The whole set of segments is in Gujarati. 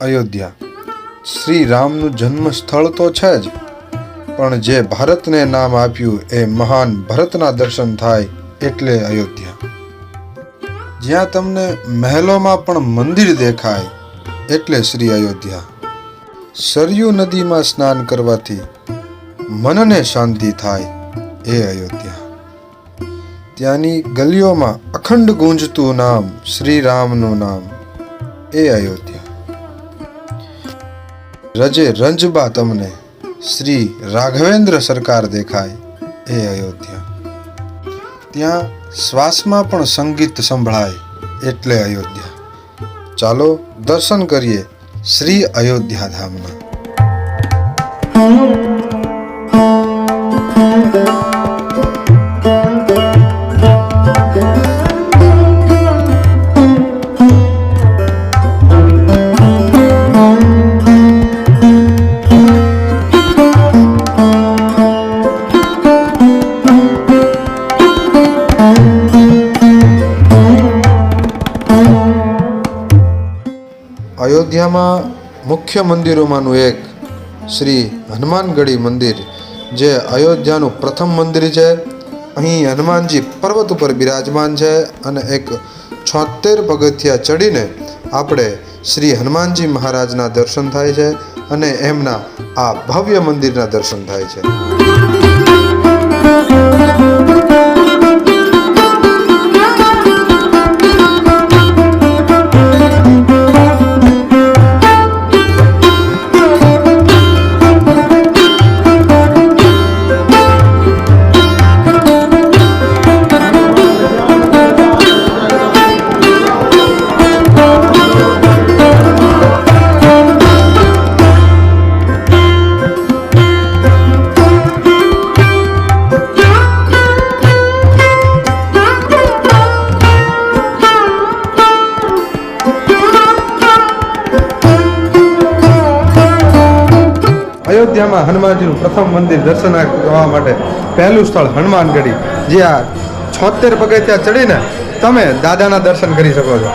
અયોધ્યા. શ્રી રામનું જન્મ સ્થળ તો છે જ, પણ જે ભારતને નામ આપ્યું એ મહાન ભરતના દર્શન થાય એટલે અયોધ્યા. જ્યાં તમને મહેલોમાં પણ મંદિર દેખાય એટલે શ્રી અયોધ્યા. સરયુ નદીમાં સ્નાન કરવાથી મનને શાંતિ થાય એ અયોધ્યા. ત્યાંની ગલીઓમાં અખંડ ગુંજતું નામ શ્રી રામનું નામ એ અયોધ્યા. રજે રંજબા તમને શ્રી રાઘવેન્દ્ર સરકાર દેખાય એ અયોધ્યા. ત્યાં શ્વાસમાં પણ સંગીત સંભળાય એટલે અયોધ્યા. ચાલો દર્શન કરીએ શ્રી અયોધ્યા ધામના. મુખ્ય મંદિરોમાંનું એક શ્રી હનુમાનગઢી મંદિર, જે અયોધ્યાનું પ્રથમ મંદિર છે. અહીં હનુમાનજી પર્વત ઉપર બિરાજમાન છે અને એક છોતેર પગથિયા ચડીને આપણે શ્રી હનુમાનજી મહારાજના દર્શન થાય છે અને એમના આ ભવ્ય મંદિરના દર્શન થાય છે. અયોધ્યામાં હનુમાનજીનું પ્રથમ મંદિર દર્શન કરવા માટે પહેલું સ્થળ હનુમાનગઢી. જે આ છોતેર પગથિયા ચડીને તમે દાદાના દર્શન કરી શકો છો.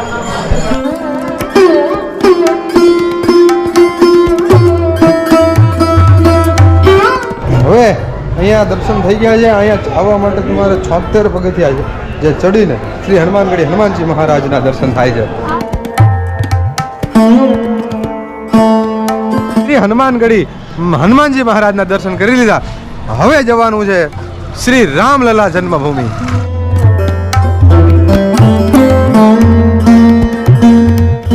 હવે અહીંયા દર્શન થઈ ગયા છે. અહીંયા આવવા માટે તમારે છોતેર પગથિયા છે, જે ચડીને શ્રી હનુમાનગઢી હનુમાનજી મહારાજના દર્શન થાય છે. શ્રી હનુમાનગઢી હનુમાનજી મહારાજના દર્શન કરી લીધા. હવે જવાનું છે શ્રી રામલલા જન્મભૂમિ.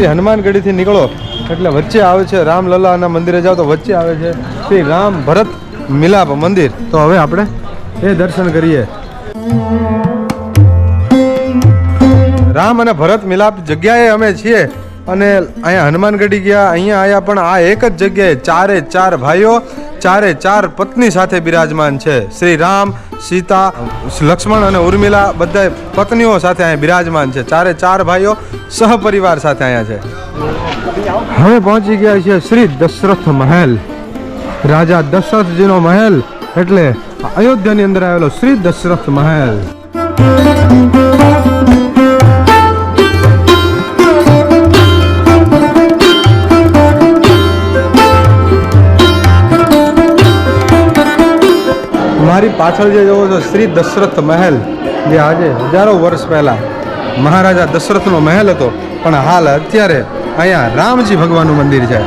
હનુમાનગઢીથી નીકળો. એટલે વચ્ચે આવે છે રામલલાના મંદિરે જાઓ તો વચ્ચે આવે છે શ્રી રામ ભરત મિલાપ મંદિર. તો હવે આપણે એ દર્શન કરીએ. રામ અને ભરત મિલાપ જગ્યાએ અમે છીએ. અને અહીંયા હનુમાનગઢી ગયા, અહીંયા આવ્યા પણ આ એક જ જગ્યાએ ચારે ચાર ભાઈઓ, ચારે ચાર પત્ની સાથે બિરાજમાન છે. શ્રી રામ, સીતા, લક્ષ્મણ અને ઉર્મિલા બધા પત્નીઓ સાથે અહીંયા બિરાજમાન છે. ચારે ચાર ભાઈઓ સહપરિવાર સાથે અહીંયા છે. હવે પહોંચી ગયા છીએ શ્રી દશરથ મહેલ. રાજા દશરથજીનો મહેલ એટલે અયોધ્યાની અંદર આવેલો શ્રી દશરથ મહેલ. પાછળ જે જોવો છો, શ્રી દશરથ મહેલ, જે આજે હજારો વર્ષ પહેલા મહારાજા દશરથનો મહેલ હતો. પણ હાલ અત્યારે અહીંયા રામજી ભગવાનનું મંદિર છે.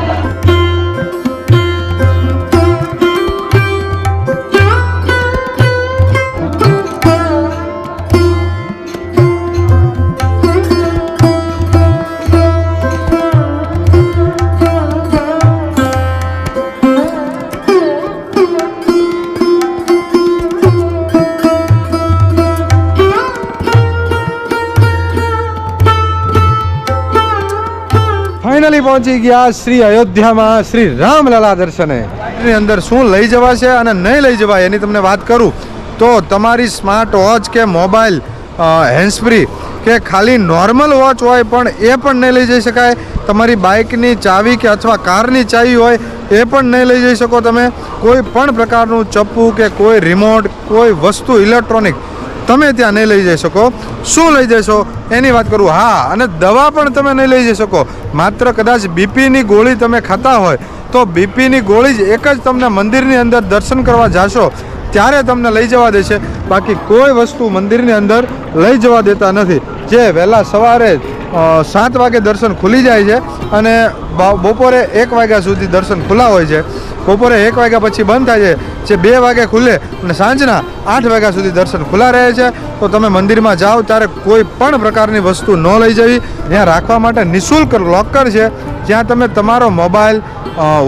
ફાઇનલી પહોંચી ગયા શ્રી અયોધ્યામાં શ્રી રામલલા દર્શને. એની અંદર શું લઈ જવાશે અને નહીં લઈ જવાય એની તમને વાત કરું, તો તમારી સ્માર્ટ વોચ કે મોબાઈલ હેન્ડસ્ફ્રી કે ખાલી નોર્મલ વોચ હોય પણ એ પણ નહીં લઈ જઈ શકાય. તમારી બાઇકની ચાવી કે અથવા કારની ચાવી હોય એ પણ નહીં લઈ જઈ શકો તમે. કોઈ પણ પ્રકારનું ચપ્પુ કે કોઈ રિમોટ કોઈ વસ્તુ ઇલેક્ટ્રોનિક તમે ત્યાં નહીં લઈ જઈ શકો. શું લઈ જશો? એની વાત કરું. હા, અને દવા પણ તમે નહીં લઈ જઈ શકો. માત્ર કદાચ બીપીની ગોળી તમે ખાતા હોય, તો બીપીની ગોળી જ એક જ તમને મંદિરની અંદર દર્શન કરવા જાશો. ત્યારે તમને લઈ જવા દેશે. બાકી કોઈ વસ્તુ મંદિરની અંદર લઈ જવા દેતા નથી. જે વહેલા સવારે સાત વાગે દર્શન ખુલી જાય છે અને બપોરે એક વાગ્યા સુધી દર્શન ખુલ્લા હોય છે. બપોરે એક વાગ્યા પછી બંધ થાય છે. જે બે વાગે ખુલે અને સાંજના આઠ વાગ્યા સુધી દર્શન ખુલ્લા રહે છે. તો તમે મંદિરમાં જાઓ ત્યારે કોઈ પણ પ્રકારની વસ્તુ ન લઈ જવી. ત્યાં રાખવા માટે નિઃશુલ્ક લોકર છે. જ્યાં તમે તમારો મોબાઈલ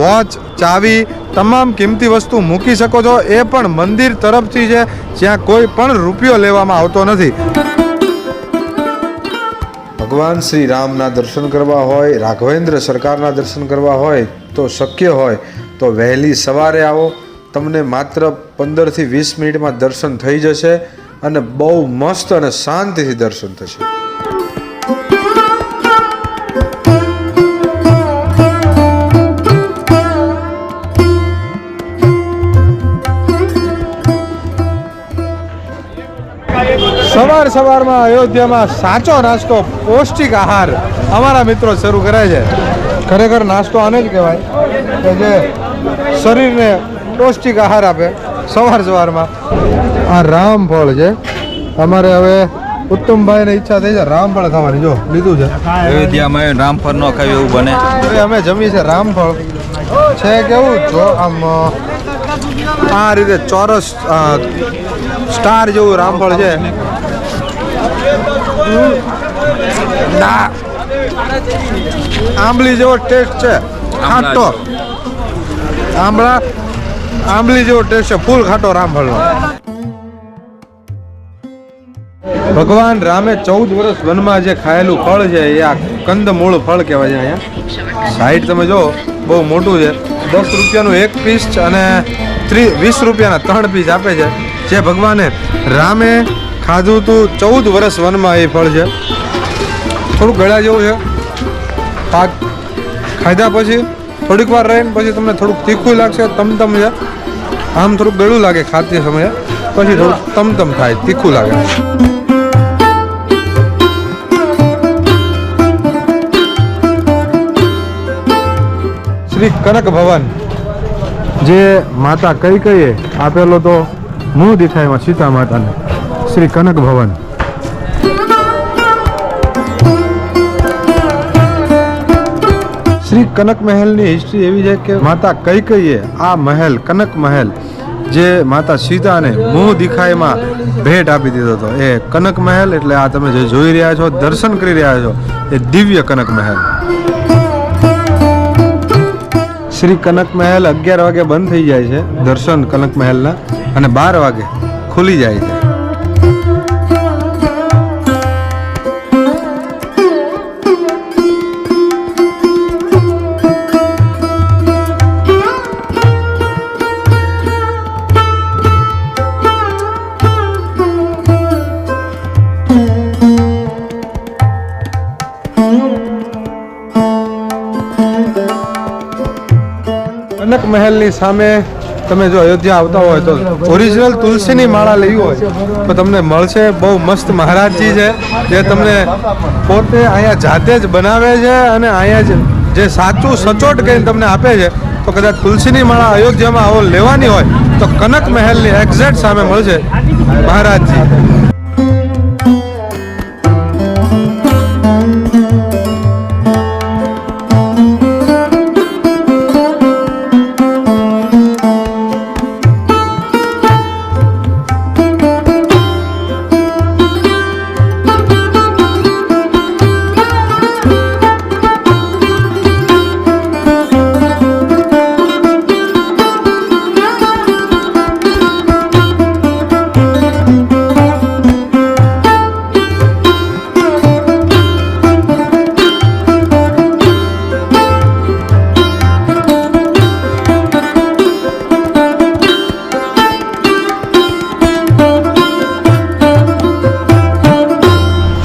વોચ, ચાવી, તમામ કિંમતી વસ્તુ મૂકી શકો છો. એ પણ મંદિર તરફથી છે. જ્યાં કોઈ પણ રૂપિયો લેવામાં આવતો નથી. ભગવાન શ્રી રામના દર્શન કરવા હોય, રાઘવેન્દ્ર સરકારના દર્શન કરવા હોય, તો શક્ય હોય. તો વહેલી સવારે આવો. તમને માત્ર પંદરથી વીસ મિનિટમાં દર્શન થઈ જશે અને બહુ મસ્ત અને શાંતિથી દર્શન થશે. સવાર સવારમાં અયોધ્યામાં સાચો નાસ્તો, પૌષ્ટિક આહાર અમારા મિત્રો શરૂ કરે છે. ખરેખર નાસ્તો આને જ કહેવાય. કે જે શરીરને પૌષ્ટિક આહાર આપે સવાર સવારમાં. આ રામફળ છે. અમારે હવે ઉત્તમભાઈને ઈચ્છા થઈ છે રામફળ ખાવાની. જો લીધું છે. અયોધ્યામાં રામફળ ન ખાવી એવું બને. અમે જમી છે રામફળ. છે કેવું? જો આમ આ રીતે ચોરસ સ્ટાર જેવું રામફળ છે. ના. આંબલી જેવો ટેસ્ટ છે. ખાટો. આંબળા આંબલી જેવો ટેસ્ટ છે, ફૂલ ખાટો રામફળનો. ભગવાન રામે ચૌદ વર્ષ વનમાં જે ખાયેલું ફળ છે, એ આ કંદમૂળ ફળ કહેવાય છે અહીંયા. સાઈડ તમે જો, બહુ મોટું છે. દસ રૂપિયાનું એક પીસ અને ત્રીસ વીસ રૂપિયાના ત્રણ પીસ આપે છે. જે ભગવાને રામે ખાધું હતું ચૌદ વર્ષ વનમાં એ ફળ છે. થોડુંક ગળા જેવું છે. પાક ખાધા પછી થોડીક વાર રહીને પછી તમને થોડુંક તીખું લાગશે, તમતમ છે. આમ થોડુંક ગળું લાગે ખાતી સમયે. પછી થોડુંક તમતમ થાય, તીખું લાગે. શ્રી કનક ભવન, જે માતા કઈ કહીએ આપેલો તો મું દેખાયમાં સીતા માતાને. શ્રી કનક ભવન. શ્રી કનક મહેલની હિસ્ટ્રી એવી છે કે માતા કઈ કઈએ આ મહેલ કનક મહેલ જે માતા સીતાને મોહ દિખાયમાં ભેટ આપી દીધો હતો. એ કનક મહેલ એટલે આ તમે જે જોઈ રહ્યા છો, દર્શન કરી રહ્યા છો, એ દિવ્ય કનક મહેલ શ્રી કનક મહેલ અગિયાર વાગે બંધ થઈ જાય છે દર્શન કનક મહેલના અને બાર વાગે ખુલી જાય છે. મહેલની સામે તમે જો અયોધ્યા આવતા હોય તો ઓરિજિનલ તુલસીની માળા લેવી હોય તો તમને મળશે. બહુ મસ્ત મહારાજજી છે, જે તમને પોતે અહીંયા જાતે જ બનાવે છે અને અહીંયા જ જે સાચું સચોટ કહીને તમને આપે છે, તો કદાચ તુલસીની માળા અયોધ્યામાં આવો લેવાની હોય તો કનક મહેલની એક્ઝેક્ટ સામે મળશે મહારાજજી.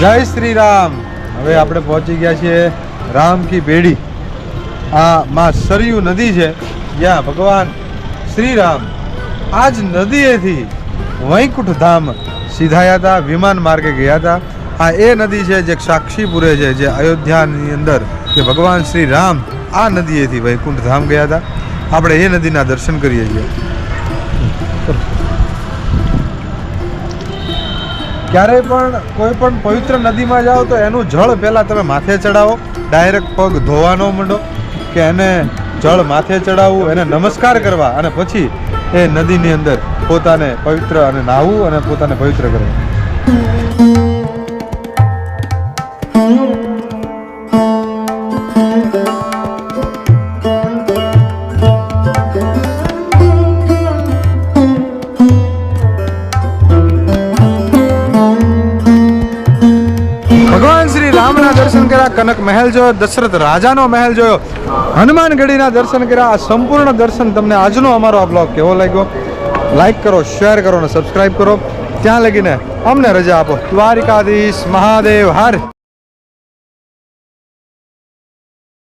જય શ્રી રામ. હવે આપણે પહોંચી ગયા છીએ રામ કી બેડી. આ માં સરયુ નદી છે. જ્યાં ભગવાન શ્રી રામ આ જ નદીએથી વૈકુંઠ ધામ સીધાયા હતા વિમાન માર્ગે ગયા હતા આ એ નદી છે જે સાક્ષીપુરે છે, જે અયોધ્યાની અંદર કે ભગવાન શ્રી રામ આ નદીએથી વૈકુંઠ ધામ ગયા હતા આપણે એ નદીના દર્શન કરીએ છીએ. ક્યારેય પણ કોઈ પણ પવિત્ર નદીમાં જાઓ તો એનું જળ પહેલાં તમે માથે ચડાવો. ડાયરેક્ટ પગ ધોવાનો માંડો કે એને જળ માથે ચડાવવું, એને નમસ્કાર કરવા અને પછી એ નદીની અંદર પોતાને પવિત્ર અને નાહવું અને પોતાને પવિત્ર કરવા. દર્શન કર્યા, કનક મહેલ જોયો, દશરથ રાજાનો મહેલ જોયો. હનુમાનગઢીના દર્શન કર્યા, આ સંપૂર્ણ દર્શન તમને આજનો અમારો આ બ્લોગ કેવો લાગ્યો? લાઈક કરો શેર કરો અને સબસ્ક્રાઈબ કરો. ત્યાં લગીને અમને રજા આપો. દ્વારિકાધીશ મહાદેવ, હર